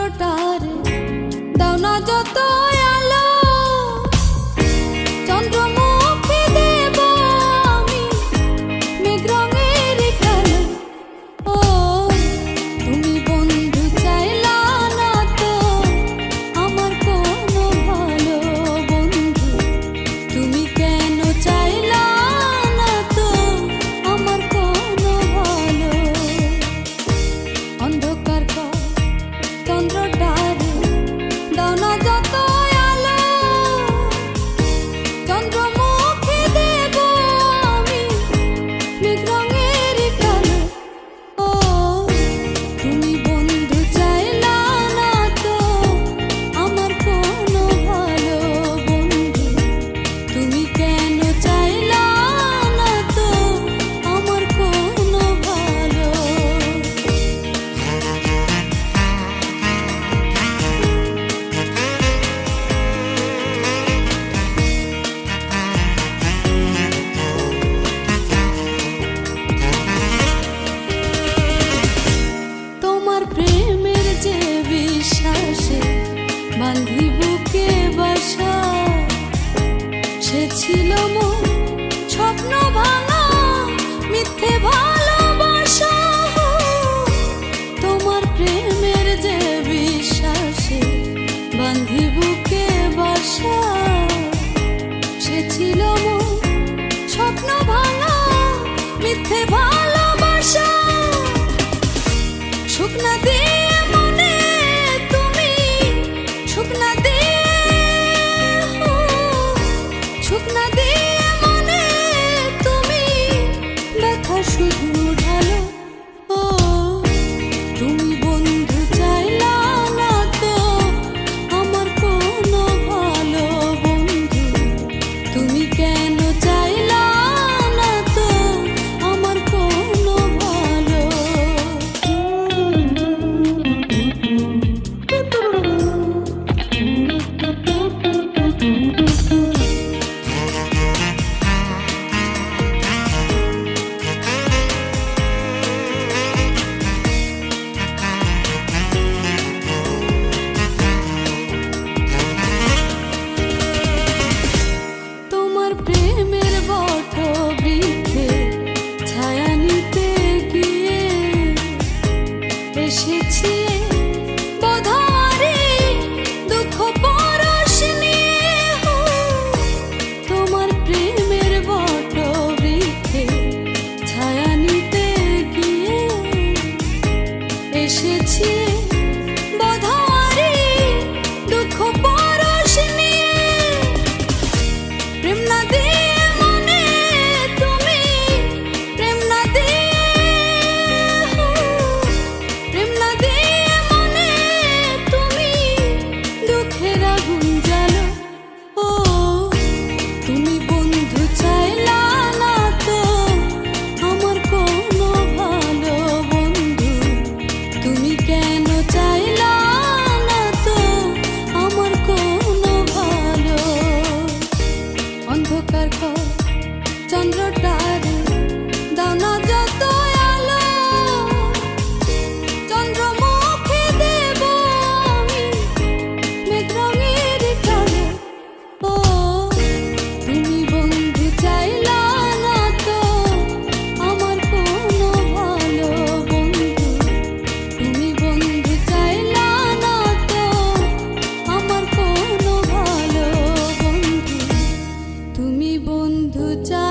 ছোটার দাও না যত বাঁধি বুকে বাসা। সে ছিল মন স্বপ্ন ভাঙা, মিথ্যে ভালোবাসা। তোমার প্রেমের যে বিশ্বাসে বাঁধি বুকে বাসা। সে ছিল মন স্বপ্ন ভাঙা, মিথ্যে ভালোবাসা। শুকনা দিয়ে গেছে বন্ধু চা